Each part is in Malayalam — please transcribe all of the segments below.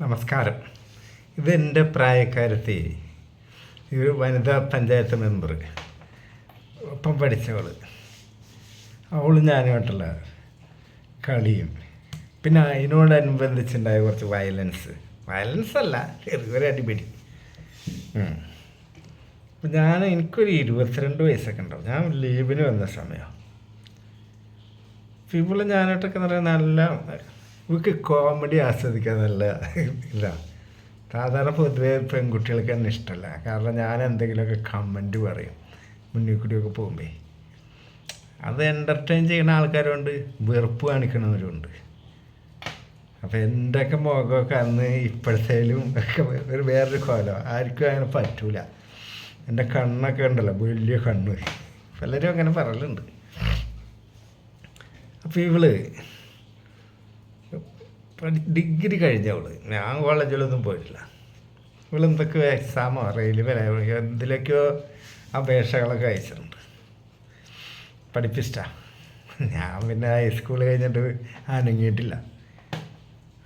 നമസ്കാരം. ഇതെന്റെ പ്രായക്കാരത്തെ ഒരു വനിതാ പഞ്ചായത്ത് മെമ്പർ ഒപ്പം പഠിച്ചവൾ അവളും ഞാനുമായിട്ടുള്ള കളിയും. പിന്നെ അതിനോടനുബന്ധിച്ചുണ്ടായ കുറച്ച് വയലൻസ്. വയലൻസ് അല്ല ചെറിയൊരു അടിപിടി. അപ്പം ഞാൻ എനിക്കൊരു ഇരുപത്തിരണ്ട് വയസ്സൊക്കെ ഉണ്ടാവും. ഞാൻ ലീവിന് വന്ന സമയം. ഇവൾ ഞാനായിട്ടൊക്കെ നല്ല ഇവർക്ക് കോമഡി ആസ്വദിക്കാൻ നല്ല സാധാരണ പൊതുവെ പെൺകുട്ടികൾക്ക് തന്നെ ഇഷ്ടമല്ല. കാരണം ഞാൻ എന്തെങ്കിലുമൊക്കെ കമന്റ് പറയും. മുന്നിൽ കൂടിയൊക്കെ പോകുമ്പേ. അത് എന്റർടൈൻ ചെയ്യുന്ന ആൾക്കാരുണ്ട്. വെറുപ്പ് കാണിക്കണവരുണ്ട്. അപ്പോൾ എന്റെയൊക്കെ മുഖമൊക്കെ അന്ന് ഇപ്പോഴത്തേലും ഒക്കെ ഒരു വേറൊരു കോലം. ആർക്കും അങ്ങനെ പറ്റൂല. എന്റെ കണ്ണൊക്കെ ഉണ്ടല്ലോ വലിയ കണ്ണ്. പലരും അങ്ങനെ പറയലുണ്ട്. അപ്പോൾ ഇവൾ ഡിഗ്രി കഴിഞ്ഞവൾ ഞാൻ കോളേജിലൊന്നും പോയിട്ടില്ല. ഇവൾ എന്തൊക്കെയോ എക്സാമോ റെയിൽവേ എന്തിലേക്കോ അപേക്ഷകളൊക്കെ അയച്ചിട്ടുണ്ട്. പഠിപ്പിച്ചിട്ടാ. ഞാൻ പിന്നെ ഹൈസ്കൂൾ കഴിഞ്ഞിട്ട് അനങ്ങിയിട്ടില്ല.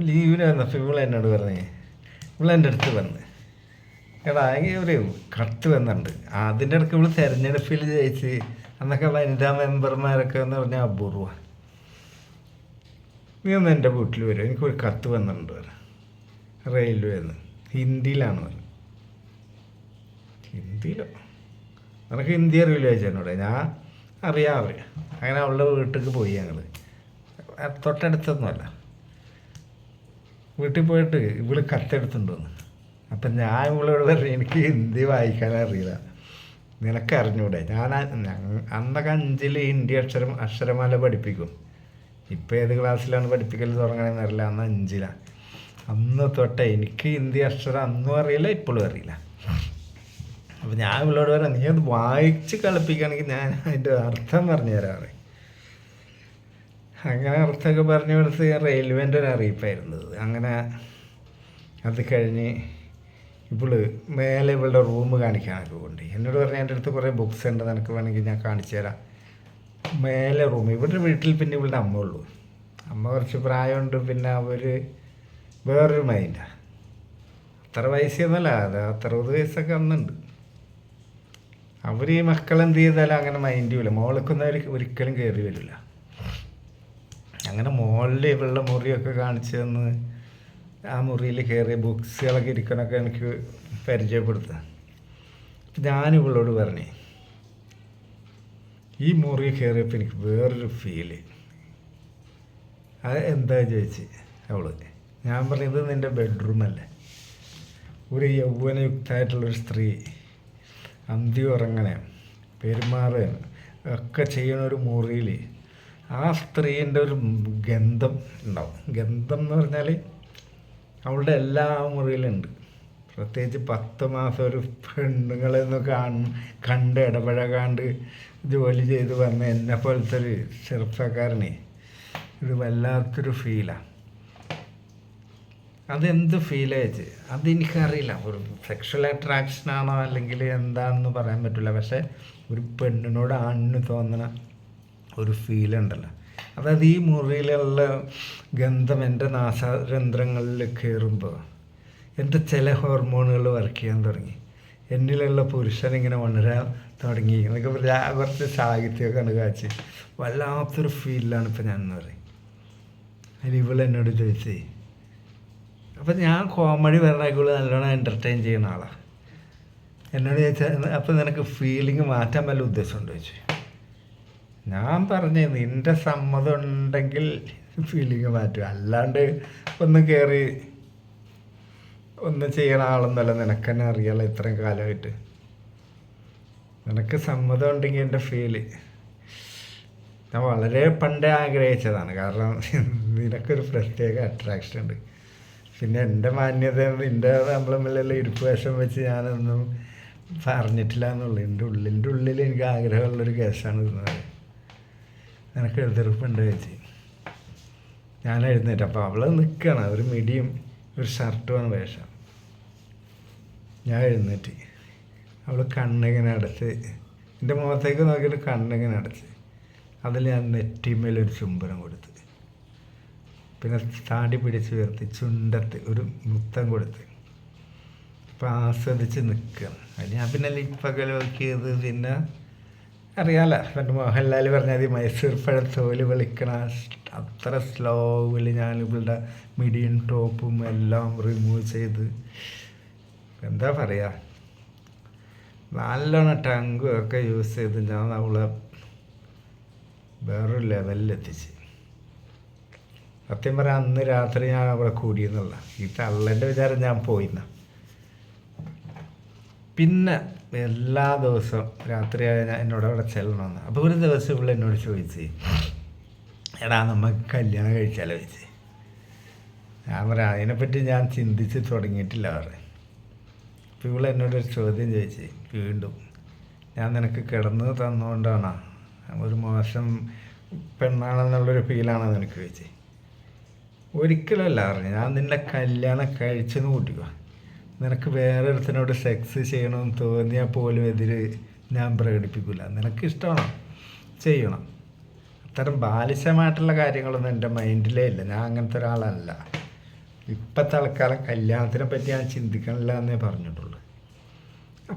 ലീവിന് വന്നപ്പോൾ ഇവൾ എന്നോട് പറഞ്ഞേ ഇവൾ എന്റെ അടുത്ത് വന്ന്. എടാ ഒരു കത്ത് വന്നിട്ടുണ്ട്. അതിന്റെ ഇടയ്ക്ക് ഇവിടെ തെരഞ്ഞെടുപ്പിൽ ജയിച്ച് അന്നൊക്കെ വനിതാ മെമ്പർമാരൊക്കെ എന്ന് പറഞ്ഞാൽ അപൂർവമാണ് നീ ഒന്ന് എന്റെ വീട്ടിൽ വരും. എനിക്കൊരു കത്ത് വന്നിട്ടുണ്ട് പറഞ്ഞു റെയിൽവേന്ന്. ഹിന്ദിയിലാണ് പറഞ്ഞു ഹിന്ദിയിലോ? നിനക്ക് ഹിന്ദി അറിയില്ല ചേച്ചനോട് ഞാൻ അറിയാം അറിയാം അങ്ങനെ അവളുടെ വീട്ടിലേക്ക് പോയി ഞങ്ങൾ തൊട്ടടുത്തൊന്നുമല്ല. വീട്ടിൽ പോയിട്ട് ഇവൾ കത്തെടുത്തിട്ടുണ്ടെന്ന്. അപ്പം ഞാൻ ഇവളോട് പറഞ്ഞു എനിക്ക് ഹിന്ദി വായിക്കാൻ അറിയില്ല. നിനക്ക് അറിഞ്ഞൂടെ? ഞാൻ അന്നൊക്കെ അഞ്ചിൽ ഹിന്ദി അക്ഷരം അക്ഷരമാല പഠിപ്പിക്കും. ഇപ്പം ഏത് ക്ലാസ്സിലാണ് പഠിപ്പിക്കൽ തുടങ്ങണമെന്ന് അറിയില്ല. അന്ന് അഞ്ചിലാണ് അന്ന് തൊട്ടേ എനിക്ക് ഹിന്ദി അക്ഷരം അന്നും അറിയില്ല ഇപ്പോഴും അറിയില്ല. അപ്പോൾ ഞാൻ ഇവളോട് പറയാം നീ അത് വായിച്ച് കളിപ്പിക്കുകയാണെങ്കിൽ ഞാൻ അതിന്റെ അർത്ഥം പറഞ്ഞു തരാറ് അങ്ങനെ അർത്ഥമൊക്കെ പറഞ്ഞു കൊടുത്ത് റെയിൽവേന്റെ ഒരു അറിയിപ്പായിരുന്നത് അങ്ങനെ അത് കഴിഞ്ഞ് ഇവൾ മേലെ ഇവളുടെ റൂം കാണിക്കാനൊക്കെ കൊണ്ട് എന്നോട് പറഞ്ഞ എന്റെ അടുത്ത് കുറേ ബുക്സ് ഉണ്ട് നിനക്ക് വേണമെങ്കിൽ ഞാൻ കാണിച്ചു തരാം. മേലെ റൂം ഇവിടെ വീട്ടിൽ പിന്നെ ഇവിടെ അമ്മ ഉള്ളൂ. അമ്മ കുറച്ച് പ്രായമുണ്ട് പിന്നെ അവർ വേറൊരു മൈൻഡാണ് അത്ര വയസ്സൊന്നുമല്ല അത് അറുപത് വയസ്സൊക്കെ അന്നുണ്ട്. അവർ ഈ മക്കളെന്ത് ചെയ്താലും അങ്ങനെ മൈൻഡ് ഇല്ല. മോൾക്കൊന്നും അവർ ഒരിക്കലും കയറി വരില്ല. അങ്ങനെ മോളിൽ ഇവളുടെ മുറിയൊക്കെ കാണിച്ചു തന്ന് ആ മുറിയിൽ കയറിയ ബുക്സുകളൊക്കെ ഇരിക്കണൊക്കെ എനിക്ക് പരിചയപ്പെടുത്താം. ഞാൻ ഇവളോട് പറഞ്ഞേ ഈ മുറി കയറിയപ്പോൾ എനിക്ക് വേറൊരു ഫീൽ അത് എന്താ ചോദിച്ച് അവൾ. ഞാൻ പറഞ്ഞത് നിന്റെ ബെഡ്റൂമല്ലേ ഒരു യൗവനയുക്തമായിട്ടുള്ളൊരു സ്ത്രീ അന്തി ഉറങ്ങണേ പെരുമാറുക ഒക്കെ ചെയ്യണ ഒരു മുറിയിൽ ആ സ്ത്രീന്റെ ഒരു ഗന്ധം ഉണ്ടാവും. ഗന്ധം എന്ന് പറഞ്ഞാൽ അവളുടെ എല്ലാ മുറിയിലുണ്ട്. പ്രത്യേകിച്ച് പത്ത് മാസം ഒരു പെണ്ണുങ്ങളെന്ന് കാണ് കണ്ട് ഇടപഴകാണ്ട് ജോലി ചെയ്ത് വന്ന എന്നെ പോലത്തെ ഒരു ചെറുപ്പക്കാരനെ ഇത് വല്ലാത്തൊരു ഫീലാണ് അതെന്ത് അയച്ച് അതെനിക്കറിയില്ല. ഒരു സെക്ഷൽ അട്രാക്ഷൻ ആണോ അല്ലെങ്കിൽ എന്താണെന്ന് പറയാൻ പറ്റില്ല. പക്ഷേ ഒരു പെണ്ണിനോട് ആണിന് തോന്നണ ഒരു ഫീലുണ്ടല്ലോ അതായത് ഈ മുറിയിലുള്ള ഗന്ധം എന്റെ നാസാരന്ധ്രങ്ങളിൽ കയറുമ്പോൾ എന്റെ ചില ഹോർമോണുകൾ വർക്ക് ചെയ്യാൻ തുടങ്ങി. എന്നിലുള്ള പുരുഷൻ ഇങ്ങനെ ഉണരാൻ തുടങ്ങി. എന്നൊക്കെ കുറച്ച് സാഹിത്യമൊക്കെ കണ്ട് കാച്ചി. വല്ലാത്തൊരു ഫീലിലാണ് ഇപ്പം ഞാൻ എന്ന് പറയും. അതിൽ ഇവൾ എന്നോട് ചോദിച്ചേ അപ്പം ഞാൻ കോമഡി പറഞ്ഞാൽ നല്ലോണം എന്റർടൈൻ ചെയ്യുന്ന ആളാണ് എന്നോട് ചോദിച്ചാൽ അപ്പം നിനക്ക് ഫീലിംഗ് മാറ്റാൻ വല്ല ഉദ്ദേശമുണ്ടോ? ചോദിച്ചു. ഞാൻ പറഞ്ഞു നിന്റെ സമ്മതം ഉണ്ടെങ്കിൽ ഫീലിംഗ് മാറ്റും അല്ലാണ്ട് ഒന്ന് കയറി ഒന്ന് ചെയ്യണ ആളൊന്നുമല്ല. നിനക്കെന്നെ അറിയാലോ ഇത്രയും കാലമായിട്ട്. നിനക്ക് സമ്മതം ഉണ്ടെങ്കിൽ എന്റെ ഫീൽ ഞാൻ വളരെ പണ്ടേ ആഗ്രഹിച്ചതാണ്. കാരണം നിനക്കൊരു പ്രത്യേക അട്രാക്ഷൻ ഉണ്ട്. പിന്നെ എന്റെ മാന്യത എന്റെ നമ്മളെ ഇരിപ്പ് വേഷം വെച്ച് ഞാനൊന്നും പറഞ്ഞിട്ടില്ല എന്നുള്ളൂ. എന്റെ ഉള്ളിന്റെ ഉള്ളിൽ എനിക്ക് ആഗ്രഹമുള്ളൊരു കേസാണ് ഇരുന്നത് നിനക്ക് എതിർപ്പുണ്ട് വെച്ച് ഞാൻ എഴുന്നേറ്റ്. അപ്പോൾ അവൾ നിൽക്കുകയാണ് ഒരു മിടിയും ഒരു ഷർട്ടുമാണ് വേഷം. ഞാൻ എഴുന്നേറ്റ്. അവൾ കണ്ണിങ്ങനെ അടച്ച്. എന്റെ മുഖത്തേക്ക് നോക്കിയിട്ട് കണ്ണിങ്ങനെ അടച്ച്. അതിൽ ഞാൻ നെറ്റിമേലൊരു ചുംബനം കൊടുത്ത്. പിന്നെ താടി പിടിച്ച് ഉയർത്തി ചുണ്ടത്ത് ഒരു മുത്തം കൊടുത്ത്. അപ്പം ആസ്വദിച്ച് നിൽക്കണം അത് ഞാൻ പിന്നെ ലിപ്പൊക്കെ നോക്കിയത് പിന്നെ അറിയാലോ എന്റെ മോഹൻലാൽ പറഞ്ഞാൽ മതി മൈസൂർ പഴത്തോൽ തോൽ വിളിക്കണ അത്ര സ്ലോവിൽ ഞാൻ ഇവളുടെ മിഡിയും ടോപ്പും എല്ലാം റിമൂവ് ചെയ്ത്. എന്താ പറയുക നല്ലോണം ടങ്കും ഒക്കെ യൂസ് ചെയ്ത് ഞാൻ അവളെ വേറൊരു ലെവലിലെത്തിച്ച് സത്യം പറയാം അന്ന് രാത്രി ഞാൻ അവിടെ കൂടിയെന്നുള്ള ഈ തള്ളന്റെ വിചാരം ഞാൻ പോയിന്ന. പിന്നെ എല്ലാ ദിവസവും രാത്രി ഞാൻ എന്നോട് അവിടെ ചെല്ലണമെന്ന് അപ്പോൾ ഒരു ദിവസം ഇവിടെ എന്നോട് ചോദിച്ച് എടാ നമുക്ക് കല്യാണം കഴിച്ചാലോ? ചോദിച്ച്. ഞാൻ പറയാം അതിനെപ്പറ്റി ഞാൻ ചിന്തിച്ച് തുടങ്ങിയിട്ടില്ല പറയും ഇവിടെ എന്നോടൊരു ചോദ്യം ചോദിച്ച് വീണ്ടും ഞാൻ നിനക്ക് കിടന്ന് തന്നുകൊണ്ടാണ് ഒരു മോശം പെണ്ണാണെന്നുള്ളൊരു ഫീലാണ് നിനക്ക് ചോദിച്ചത് ഒരിക്കലല്ല പറഞ്ഞു ഞാൻ നിന്നെ കല്യാണം കഴിച്ചെന്ന് കൂട്ടിക്കുക നിനക്ക് വേറെ ഒരുത്തിനോട് സെക്സ് ചെയ്യണമെന്ന് തോന്നിയാൽ പോലും എതിര് ഞാൻ പ്രകടിപ്പിക്കില്ല നിനക്ക് ഇഷ്ടമാണോ? ചെയ്യണം. അത്തരം ബാലിശമായിട്ടുള്ള കാര്യങ്ങളൊന്നും എന്റെ മൈൻഡിലേ ഇല്ല. ഞാൻ അങ്ങനത്തെ ഒരാളല്ല. ഇപ്പോഴത്തെ ആൾക്കാരെ കല്യാണത്തിനെ പറ്റി ഞാൻ ചിന്തിക്കണില്ല എന്നേ പറഞ്ഞിട്ടുള്ളൂ.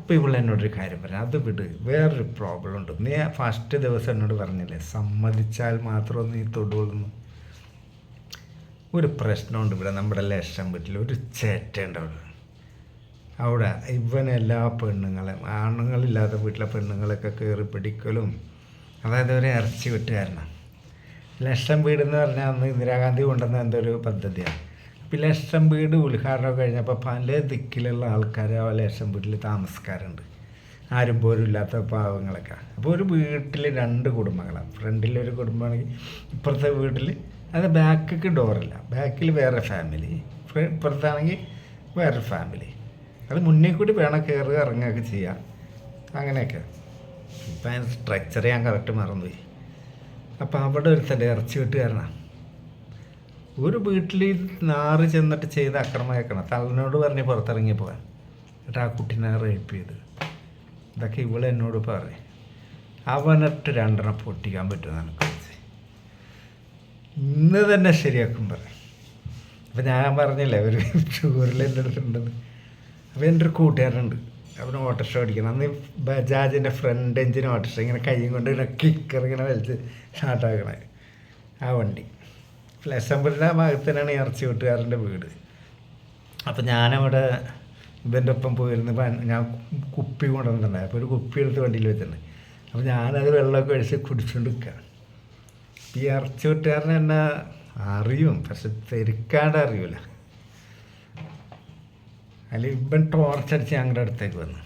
അപ്പോൾ ഇവിടെ എന്നോടൊരു കാര്യം പറഞ്ഞു അത് വിട്. വേറൊരു പ്രോബ്ലം ഉണ്ട്. നീ ഫസ്റ്റ് ദിവസം എന്നോട് പറഞ്ഞില്ലേ സമ്മതിച്ചാൽ മാത്രം നീ തൊടുകൊള്ളുന്നു ഒരു പ്രശ്നമുണ്ട് ഇവിടെ നമ്മുടെ ലക്ഷം വീട്ടിൽ. ഒരു ചേട്ടയുണ്ട് അവിടെ. അവിടെ ഇവനെല്ലാ എല്ലാ പെണ്ണുങ്ങളെയും ആണുങ്ങളില്ലാത്ത വീട്ടിലെ പെണ്ണുങ്ങളൊക്കെ കയറി പിടിക്കലും അതായത് ഒരു ഇറച്ചി വെട്ടുകാരനാണ് ലക്ഷം വീട് എന്ന് പറഞ്ഞാൽ അന്ന് ഇന്ദിരാഗാന്ധി കൊണ്ടുവന്ന എന്തൊരു പദ്ധതിയാണ് അപ്പോൾ ലക്ഷം വീട് ഉദ്ഘാടനം കഴിഞ്ഞപ്പോൾ പല ദിക്കിലുള്ള ആൾക്കാർ ആ ലക്ഷം വീട്ടിൽ താമസക്കാരുണ്ട് ആരും പോലും ഇല്ലാത്ത പാവങ്ങളൊക്കെ അപ്പോൾ ഒരു വീട്ടിൽ രണ്ട് കുടുംബങ്ങളാണ് ഫ്രണ്ടിലൊരു കുടുംബമാണെങ്കിൽ ഇപ്പുറത്തെ വീട്ടിൽ അത് ബാക്കിക്ക് ഡോറില്ല. ബാക്കിൽ വേറെ ഫാമിലി. ഇപ്പുറത്താണെങ്കിൽ വേറെ ഫാമിലി. അത് മുന്നേ കൂടി വേണം കയറുക ഇറങ്ങുകയൊക്കെ ചെയ്യാം അങ്ങനെയൊക്കെ. ഇപ്പം അതിന്റെ സ്ട്രക്ചർ ഞാൻ കറക്റ്റ് മറന്നുപോയി. അപ്പോൾ അവിടെ ഒരു തന്റെ ഇറച്ചി വെട്ടുകാരനാണ് ഒരു വീട്ടിൽ നാറ് ചെന്നിട്ട് ചെയ്ത് അക്രമമാക്കണം തള്ളനോട് പറഞ്ഞ് പുറത്തിറങ്ങി പോകാൻ എന്നിട്ട് ആ കുട്ടീനെ റേപ്പ് ചെയ്ത്. ഇതൊക്കെ ഇവൾ എന്നോട് പറയും. അവനിട്ട് രണ്ടെണ്ണം പൊട്ടിക്കാൻ പറ്റുമെന്നാണ് എനിക്ക് ഇന്ന് തന്നെ ശരിയാക്കും പറയും. അപ്പം ഞാൻ പറഞ്ഞില്ലേ ഒരു ഷുഗറിൽ എന്റെ അടുത്തുണ്ടെന്ന് അപ്പോൾ എന്റെ ഒരു കൂട്ടുകാരുണ്ട് അവന് ഓട്ടോറിക്ഷ ഓടിക്കണം. അന്ന് ബജാജിന്റെ ഫ്രണ്ട് എഞ്ചിന് ഓട്ടോറിക്ഷ ഇങ്ങനെ കൈയും കൊണ്ട് ഇങ്ങനെ കിക്കർ ഇങ്ങനെ വലിച്ച് സ്റ്റാർട്ടാക്കണേ ആ വണ്ടി. ഫ്ലസംബറിന്റെ ഭാഗത്തിനാണ് ഇറച്ചി വെട്ടുകാരന്റെ വീട്. അപ്പം ഞാനവിടെ ഇവന്റെ ഒപ്പം പോയിരുന്നു ഞാൻ കുപ്പി കൊണ്ടുവന്നിട്ടുണ്ടായി അപ്പോൾ ഒരു കുപ്പി എടുത്ത് വണ്ടിയിൽ വെച്ചിട്ടുണ്ട്. അപ്പോൾ ഞാനത് വെള്ളമൊക്കെ ഒഴിച്ച് കുടിച്ചുകൊണ്ട് നിൽക്കുകയാണ് ഈ ഇറച്ചി വെട്ടുകാരനെ എന്നെ അറിയും. പക്ഷെ തിരിക്കാണ്ട് അറിയൂല. അതിൽ ഇവൻ ടോർച്ച് അടിച്ച് ഞങ്ങളുടെ അടുത്തേക്ക് വന്നു.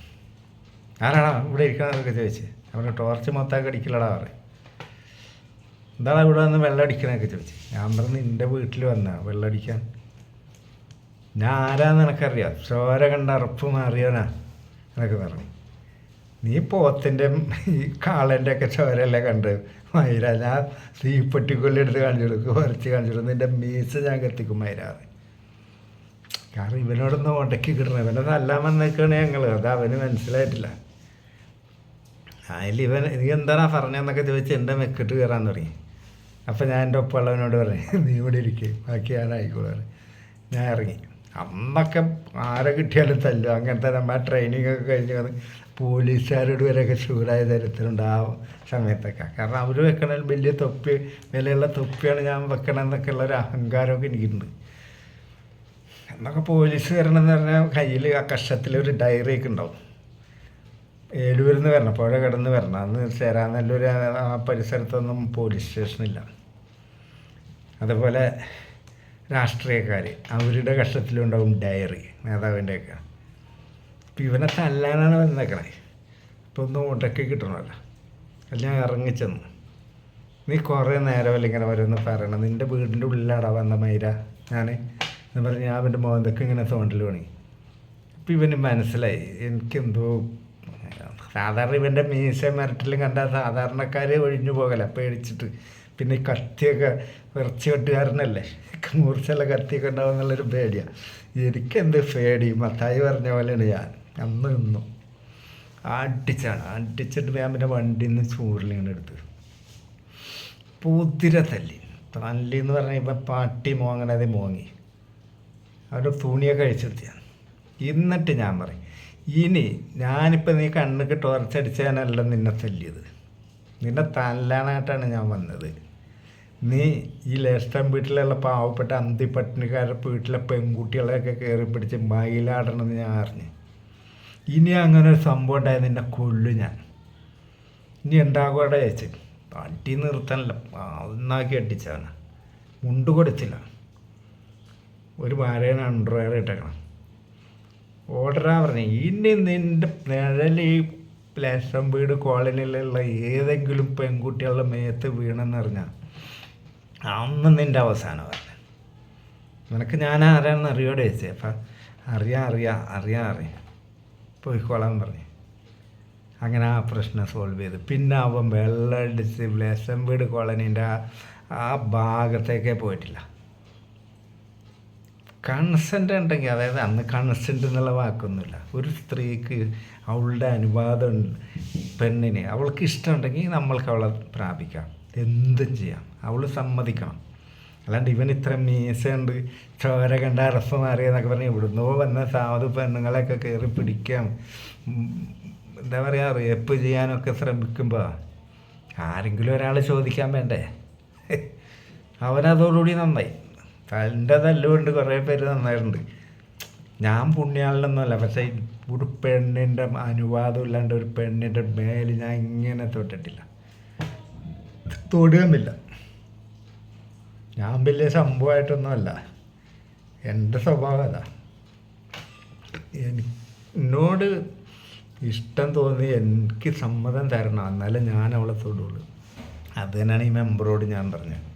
ആരാടാ ഇവിടെ ഇരിക്കണമെന്നൊക്കെ ചോദിച്ച്. അവരുടെ ടോർച്ച് മൊത്തമൊക്കെ അടിക്കില്ലടാ പറയും എന്താണ് ഇവിടെ വന്ന് വെള്ളം അടിക്കണമൊക്കെ ചോദിച്ചു. ഞാൻ പറഞ്ഞു നിന്റെ വീട്ടിൽ വന്ന വെള്ളം അടിക്കാൻ ഞാൻ ആരാന്ന് എനിക്കറിയാം. ചോര കണ്ട അറപ്പ് മാറിയവനാ എന്നൊക്കെ പറഞ്ഞു. നീ പോത്തിന്റെ ഈ കാളന്റെ ഒക്കെ ചോരല്ലേ കണ്ട്? മൈര ഞാൻ തീപ്പെട്ടിക്കൊല്ലെടുത്ത് കാണിച്ചു കൊടുക്കും വരച്ച് കാണിച്ചു കൊടുക്കും. നിന്റെ മീസ് ഞാൻ കത്തിക്കും മൈരാറ് കാരണം ഇവനോടൊന്ന് ഉടക്കി കിട്ടണം. ഇവനെ തല്ലാൻ വന്നേക്കാണ് ഞങ്ങൾ അത് അവന് മനസ്സിലായിട്ടില്ല. അതിൽ ഇവൻ നീ എന്താണ് പറഞ്ഞതെന്നൊക്കെ ചോദിച്ച് എന്റെ മെക്കിട്ട് കയറാൻ തുടങ്ങി. അപ്പം ഞാൻ എന്റെ ഒപ്പമുള്ളവനോട് പറഞ്ഞു നീ ഇവിടെ ഇരിക്കും ബാക്കി ഞാൻ ആയിക്കോളൂ ഞാൻ ഇറങ്ങി. അന്നൊക്കെ ആരെ കിട്ടിയാലും തല്ലും. അങ്ങനത്തെ നമ്മൾ ട്രെയിനിങ് ഒക്കെ കഴിഞ്ഞ് വന്ന് പോലീസുകാരോട് വരെയൊക്കെ ചൂടായ തരത്തിലുണ്ട് ആ സമയത്തൊക്കെ. കാരണം അവർ വെക്കണ വലിയ തൊപ്പി വിലയുള്ള തൊപ്പിയാണ് ഞാൻ വെക്കണമെന്നൊക്കെ ഉള്ള ഒരു അഹങ്കാരമൊക്കെ എനിക്കുണ്ട്. എന്നൊക്കെ പോലീസ് വരണമെന്ന് പറഞ്ഞാൽ കയ്യിൽ ആ കഷത്തിൽ ഒരു ഡയറി ഒക്കെ ഉണ്ടാവും. ഏലൂരിൽ നിന്ന് വരണം പുഴ കിടന്ന് വരണം. അന്ന് ചേരാനല്ലൂർ ആ പരിസരത്തൊന്നും പോലീസ് സ്റ്റേഷനില്ല അതുപോലെ രാഷ്ട്രീയക്കാർ അവരുടെ കഷ്ടത്തിലുണ്ടാവും ഡയറി നേതാവിന്റെയൊക്കെ. ഇപ്പം ഇവനെ തല്ലാനാണ് വന്നേക്കണേ. ഇപ്പം ഒന്നും ഉടക്കി കിട്ടണമല്ലോ. ഞാൻ ഇറങ്ങിച്ചെന്നു നീ കുറേ നേരമല്ല ഇങ്ങനെ ഓരോന്ന് പറയണം? നിന്റെ വീടിന്റെ ഉള്ളിലാടാ വന്ന മൈര. ഞാൻ എന്ന് പറഞ്ഞ് ഞാൻ അവന്റെ മോന്തൊക്കെ ഇങ്ങനെ തോണ്ടിൽ പണി അപ്പം ഇവന് മനസ്സിലായി എനിക്കെന്തോ സാധാരണ ഇവന്റെ മീശ മരട്ടിലും കണ്ടാൽ സാധാരണക്കാരെ ഒഴിഞ്ഞു പോകല പേടിച്ചിട്ട്. പിന്നെ ഈ കത്തിയൊക്കെ വിറച്ച് കെട്ടുകാരനല്ലേ? മൂർച്ചയുള്ള കത്തിയൊക്കെ ഉണ്ടാവും എന്നുള്ളൊരു പേടിയാണ് എനിക്കെന്ത് പേടി? മത്തായി പറഞ്ഞ പോലെയാണ് ഞാൻ. അന്ന് നിന്നു. അടിച്ചാണ്. അടിച്ചിട്ട് ഞാൻ പിന്നെ വണ്ടിയിൽ നിന്ന് ചൂരിലിങ്ങനെ എടുത്ത്. പൂത്തിര തല്ലി. തല്ലി എന്ന് പറഞ്ഞാൽ ഇപ്പം പാട്ടി മോങ്ങണത് മോങ്ങി. അവരുടെ തുണിയൊക്കെ അഴിച്ചെടുത്തിയാണ് എന്നിട്ട് ഞാൻ പറയും ഇനി ഞാനിപ്പോൾ നീ കണ്ണുക്ക് ടോർച്ചടിച്ചാനല്ല നിന്നെ തല്ലിയത്. നിന്നെ തല്ലാനായിട്ടാണ് ഞാൻ വന്നത്. നീ ഈ ലേസ്റ്റം വീട്ടിലുള്ള പാവപ്പെട്ട അന്തിപ്പട്ടിണിക്കാരുടെ വീട്ടിലെ പെൺകുട്ടികളെയൊക്കെ കയറി പിടിച്ച് മയിലാടണമെന്ന് ഞാൻ അറിഞ്ഞു. ഇനി അങ്ങനെ ഒരു സംഭവം ഉണ്ടായത് നിന്നെ കൊല്ലു ഞാൻ. ഇനി ഉണ്ടാകൂടെ ചേച്ചി? അടി നിർത്താനല്ല ഒന്നാക്കി അടിച്ചാണ് മുണ്ട് കൊടുത്തില്ല. ഒരു വാരേനാണ് അണ്ടർവെയർ ഇട്ടേക്കണം. ഓർഡറാ പറഞ്ഞു. ഇനി നിന്റെ ഈ പ്ലേസ്റ്റം വീട് കോളനിയിലുള്ള ഏതെങ്കിലും പെൺകുട്ടികളുടെ മേത്ത് വീണെന്ന് പറഞ്ഞാൽ അന്ന് നിന്റെ അവസാനം പറഞ്ഞു. നിനക്ക് ഞാൻ ആരാണെന്ന് അറിയോടെ ചേച്ചി അപ്പം അറിയാം അറിയാം അറിയാം അറിയാം പോയിക്കോളാൻ പറഞ്ഞു. അങ്ങനെ ആ പ്രശ്നം സോൾവ് ചെയ്തു. പിന്നെ അവൻ വെള്ളടിച്ച് ബ്ലേസം വീട് കോളനീന്റെ ആ ഭാഗത്തേക്കേ പോയിട്ടില്ല. കൺസെന്റ് ഉണ്ടെങ്കിൽ അതായത് അന്ന് കൺസെന്റ് എന്നുള്ള വാക്കൊന്നുമില്ല. ഒരു സ്ത്രീക്ക് അവളുടെ അനുവാദം പെണ്ണിന് അവൾക്ക് ഇഷ്ടമുണ്ടെങ്കിൽ നമ്മൾക്ക് അവളെ പ്രാപിക്കാം. എന്തും ചെയ്യാം. അവൾ സമ്മതിക്കണം. അല്ലാണ്ട് ഇവൻ ഇത്ര മീസുണ്ട് ചോര കണ്ട അറസ്സ് മാറിയെന്നൊക്കെ പറഞ്ഞ് ഇവിടുന്നോ വന്ന സാധു പെണ്ണുങ്ങളെയൊക്കെ കയറി പിടിക്കാം. എന്താ പറയുക റേപ്പ് ചെയ്യാനൊക്കെ ശ്രമിക്കുമ്പോൾ ആരെങ്കിലും ഒരാൾ ചോദിക്കാൻ വേണ്ടേ? അവനതോടുകൂടി നന്നായി. തന്റെ തല്ലുകൊണ്ട് കുറേ പേര് നന്നായിട്ടുണ്ട്. ഞാൻ പുണ്യാളിനൊന്നുമല്ല പക്ഷേ ഒരു പെണ്ണിന്റെ അനുവാദം ഇല്ലാണ്ട് ഒരു പെണ്ണിന്റെ മേൽ ഞാൻ ഇങ്ങനെ തൊട്ടിട്ടില്ല. തൊടുകയുമില്ല ഞാൻ വലിയ സംഭവമായിട്ടൊന്നുമല്ല. എന്റെ സ്വഭാവം അതാ. എനി- എന്നോട് ഇഷ്ടം തോന്നി എനിക്ക് സമ്മതം തരണം. എന്നാലേ ഞാൻ അവളെ തൊടുള്ളൂ. അത് തന്നെയാണ് ഈ മെമ്പറോട് ഞാൻ പറഞ്ഞത്.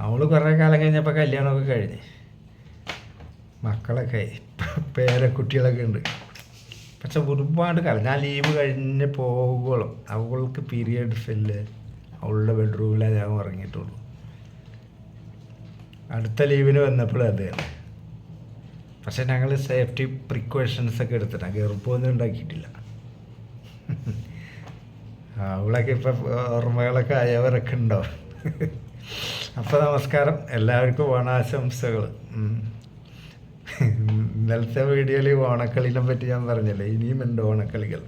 അവൾ കുറേ കാലം കഴിഞ്ഞപ്പോൾ കല്യാണമൊക്കെ കഴിഞ്ഞ്. മക്കളൊക്കെ പേരെ പേരക്കുട്ടികളൊക്കെ ഉണ്ട്. പക്ഷെ ഒരുപാട് കാലം. ഞാൻ ലീവ് കഴിഞ്ഞ് പോകുമ്പോഴും അവൾക്ക് പീരിയഡ്സ് ഇല്ല അവളുടെ ബെഡ്റൂമിലേ ഞാൻ ഉറങ്ങിയിട്ടുള്ളൂ. അടുത്ത ലീവിന് വന്നപ്പോഴും അതേ പക്ഷെ ഞങ്ങൾ സേഫ്റ്റി പ്രിക്കോഷൻസ് ഒക്കെ എടുത്തിട്ടാണ് ഗർഭമൊന്നും ഉണ്ടാക്കിയിട്ടില്ല. അവളൊക്കെ ഇപ്പം ഓർമ്മകളൊക്കെ ആയവരൊക്കെ ഉണ്ടാവും അപ്പോൾ നമസ്കാരം. എല്ലാവർക്കും ഓണാശംസകൾ. ഇന്നലത്തെ വീഡിയോയിൽ ഓണക്കളിനെ പറ്റി ഞാൻ പറഞ്ഞല്ലേ? ഇനിയും ഉണ്ട് ഓണക്കളികൾ.